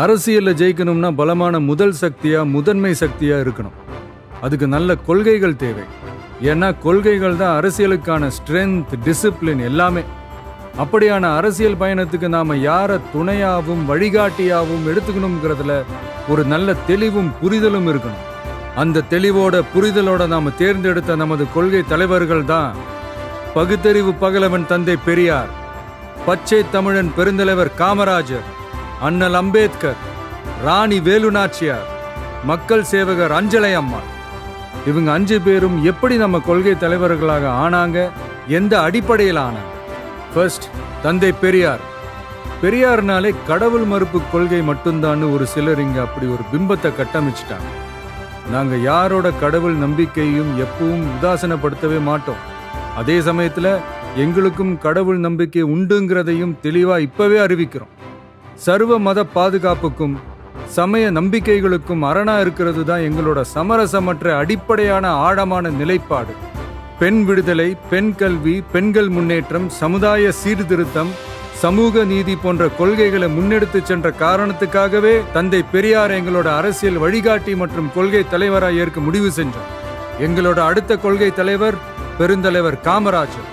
அரசியலில் ஜெயிக்கணும்னா பலமான முதல் சக்தியாக முதன்மை சக்தியாக இருக்கணும். அதுக்கு நல்ல கொள்கைகள் தேவை. ஏன்னா கொள்கைகள் தான் அரசியலுக்கான ஸ்ட்ரென்த் டிசிப்ளின் எல்லாமே. அப்படியான அரசியல் பயணத்துக்கு நாம் யாரை துணையாகவும் வழிகாட்டியாகவும் எடுத்துக்கணுங்கிறதுல ஒரு நல்ல தெளிவும் புரிதலும் இருக்கணும். அந்த தெளிவோட புரிதலோட நாம் தேர்ந்தெடுத்த நமது கொள்கை தலைவர்கள் தான் பகுத்தறிவு பகலவன் தந்தை பெரியார் பச்சை தமிழன் பெருந்தலைவர் காமராஜர். அண்ணல் அம்பேத்கர் ராணி வேலு நாச்சியார் மக்கள் சேவகர் அஞ்சலை அம்மாள். இவங்க அஞ்சு பேரும் எப்படி நம்ம கொள்கை தலைவர்களாக ஆனாங்க எந்த அடிப்படையில் ஆனாங்க ஃபர்ஸ்ட் தந்தை பெரியார். பெரியார்னாலே கடவுள் மறுப்பு கொள்கை மட்டும்தான்னு ஒரு சிலர் இங்கே அப்படி ஒரு பிம்பத்தை கட்டமைச்சிட்டாங்க. நாங்கள் யாரோட கடவுள் நம்பிக்கையும் எப்பவும் உதாசனப்படுத்தவே மாட்டோம். அதே சமயத்தில் எங்களுக்கும் கடவுள் நம்பிக்கை உண்டுங்கிறதையும் தெளிவாக இப்போவே அறிவிக்கிறோம். சர்வ மத பாதுகாப்புக்கும் சமய நம்பிக்கைகளுக்கும் அரணா இருக்கிறது தான் எங்களோட சமரசமற்ற அடிப்படையான ஆழமான நிலைப்பாடு. பெண் விடுதலை பெண் கல்வி பெண்கள் முன்னேற்றம் சமுதாய சீர்திருத்தம் சமூக நீதி போன்ற கொள்கைகளை முன்னெடுத்து சென்ற காரணத்துக்காகவே தந்தை பெரியார் எங்களோட அரசியல் வழிகாட்டி மற்றும் கொள்கை தலைவராக ஏற்க முடிவு செஞ்சோம் எங்களோட அடுத்த கொள்கை தலைவர் பெருந்தலைவர் காமராஜர்.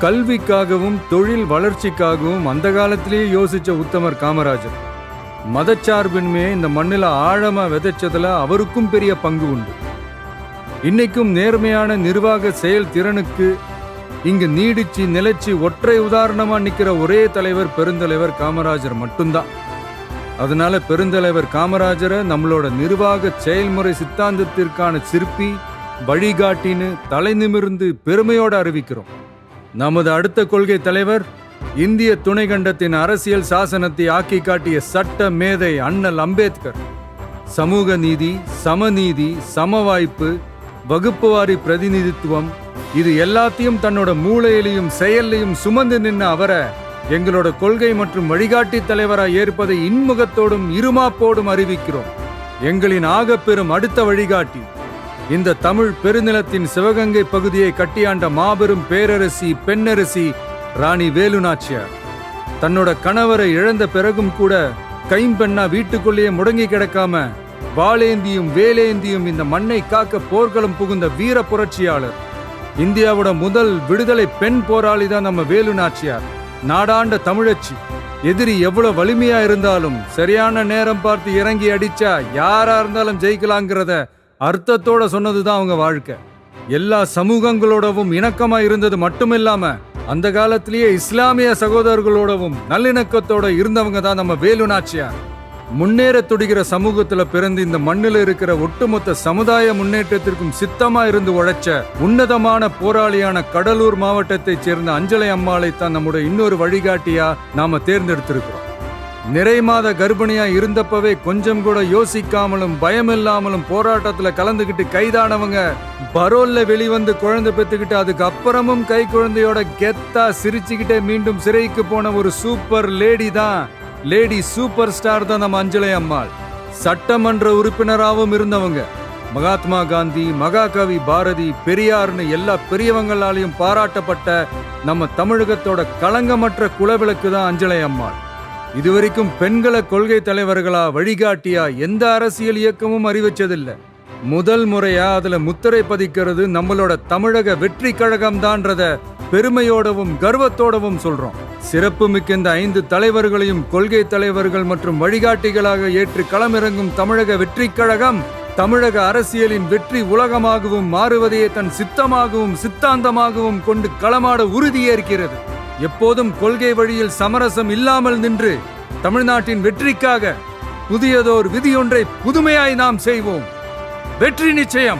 கல்விக்காகவும் தொழில் வளர்ச்சிக்காகவும் அந்த காலத்திலேயே யோசிச்ச உத்தமர் காமராஜர். மதச்சார்பின்மையை இந்த மண்ணில் ஆழமாக விதைச்சதில் அவருக்கும் பெரிய பங்கு உண்டு. இன்னைக்கும் நேர்மையான நிர்வாக செயல் திறனுக்கு இங்கு நீடிச்சு நிலைச்சு ஒற்றை உதாரணமாக நிற்கிற ஒரே தலைவர் பெருந்தலைவர் காமராஜர் மட்டும்தான். அதனால பெருந்தலைவர் காமராஜரை நம்மளோட நிர்வாக செயல்முறை சித்தாந்தத்திற்கான சிற்பி வழிகாட்டின்னு தலை நிமிர்ந்து அறிவிக்கிறோம். நமது அடுத்த கொள்கை தலைவர் இந்திய துணைக்கண்டத்தின் அரசியல் சாசனத்தை ஆக்கி காட்டிய சட்ட மேதை அண்ணல் அம்பேத்கர். சமூக நீதி சமநீதி சமவாய்ப்பு வகுப்புவாரி பிரதிநிதித்துவம் இது எல்லாத்தையும் தன்னோட மூளையிலையும் செயல்லையும் சுமந்து நின்ன அவரை எங்களோட கொள்கை மற்றும் வழிகாட்டி தலைவராக ஏற்பதை இன்முகத்தோடும் இருமாப்போடும் அறிவிக்கிறோம். எங்களின் ஆகப்பெரும் அடுத்த வழிகாட்டி இந்த தமிழ் பெருநிலத்தின் சிவகங்கை பகுதியை கட்டியாண்ட மாபெரும் பேரரசி பெண்ணரசி ராணி வேலு நாச்சியார் தன்னோட கணவரை இழந்த பிறகும் கூட கைம்பெண்ணா வீட்டுக்குள்ளேயே முடங்கி கிடக்காம வாளேந்தியும் வேலேந்தியும் இந்த மண்ணை காக்க போர்க்களம் புகுந்த வீர புரட்சியாளர். இந்தியாவோட முதல் விடுதலை பெண் போராளி தான் நம்ம வேலு நாச்சியார் நாடாண்ட தமிழச்சி. எதிரி எவ்வளவு வலிமையா இருந்தாலும் சரியான நேரம் பார்த்து இறங்கி அடிச்சா யாரா இருந்தாலும் ஜெயிக்கலாங்கிறத அர்த்தத்தோட சொன்னதுதான் அவங்க வாழ்க்கை. எல்லா சமூகங்களோடவும் இணக்கமா இருந்தது மட்டுமில்லாம அந்த காலத்திலேயே இஸ்லாமிய சகோதரர்களோடவும் நல்லிணக்கத்தோட இருந்தவங்க தான் நம்ம வேலு நாச்சியார். முன்னேற துடிக்கிற சமூகத்துல பிறந்து இந்த மண்ணில் இருக்கிற ஒட்டுமொத்த சமுதாய முன்னேற்றத்திற்கும் சித்தமா இருந்து உழைச்ச உன்னதமான போராளியான கடலூர் மாவட்டத்தைச் சேர்ந்த அஞ்சலை அம்மாளை தான் நம்முடைய இன்னொரு வழிகாட்டியா நாம தேர்ந்தெடுத்திருக்கிறோம். நிறை மாத கர்ப்பிணியா இருந்தப்பவே கொஞ்சம் கூட யோசிக்காமலும் பயமில்லாமலும் போராட்டத்துல கலந்துகிட்டு கைதானவங்க. பரோல்ல வெளிவந்து குழந்தை பெத்துக்கிட்டு அதுக்கு அப்புறமும் கை குழந்தையோட கெத்தா சிரிச்சுக்கிட்டே மீண்டும் சிறைக்கு போன ஒரு சூப்பர் லேடி தான். லேடி சூப்பர் ஸ்டார் தான் நம்ம அஞ்சலை அம்மாள். சட்டமன்ற உறுப்பினராகவும் இருந்தவங்க. மகாத்மா காந்தி மகாகவி பாரதி பெரியார்னு எல்லா பெரியவங்களாலையும் பாராட்டப்பட்ட நம்ம தமிழகத்தோட களங்கமற்ற குலவிளக்கு தான் அஞ்சலை அம்மாள். இதுவரைக்கும் பெண்களை கொள்கை தலைவர்களா வழிகாட்டியா எந்த அரசியல் இயக்கமும் அறிவிச்சதில்லை. முதல் முறையா அதுல முத்திரை பதிக்கிறது நம்மளோட தமிழக வெற்றி கழகம் தான்றத பெருமையோடவும் கர்வத்தோடவும் சொல்றோம். சிறப்பு மிக்க இந்த ஐந்து தலைவர்களையும் கொள்கை தலைவர்கள் மற்றும் வழிகாட்டிகளாக ஏற்று களமிறங்கும் தமிழக வெற்றி கழகம் தமிழக அரசியலின் வெற்றி உலகமாகவும் மாறுவதையே தன் சித்தமாகவும் சித்தாந்தமாகவும் கொண்டு களமாட உறுதியேற்கிறது. எப்போதும் கொள்கை வழியில் சமரசம் இல்லாமல் நின்று தமிழ்நாட்டின் வெற்றிக்காக புதியதோர் விதியொன்றை புதுமையாய் நாம் செய்வோம். வெற்றி நிச்சயம்.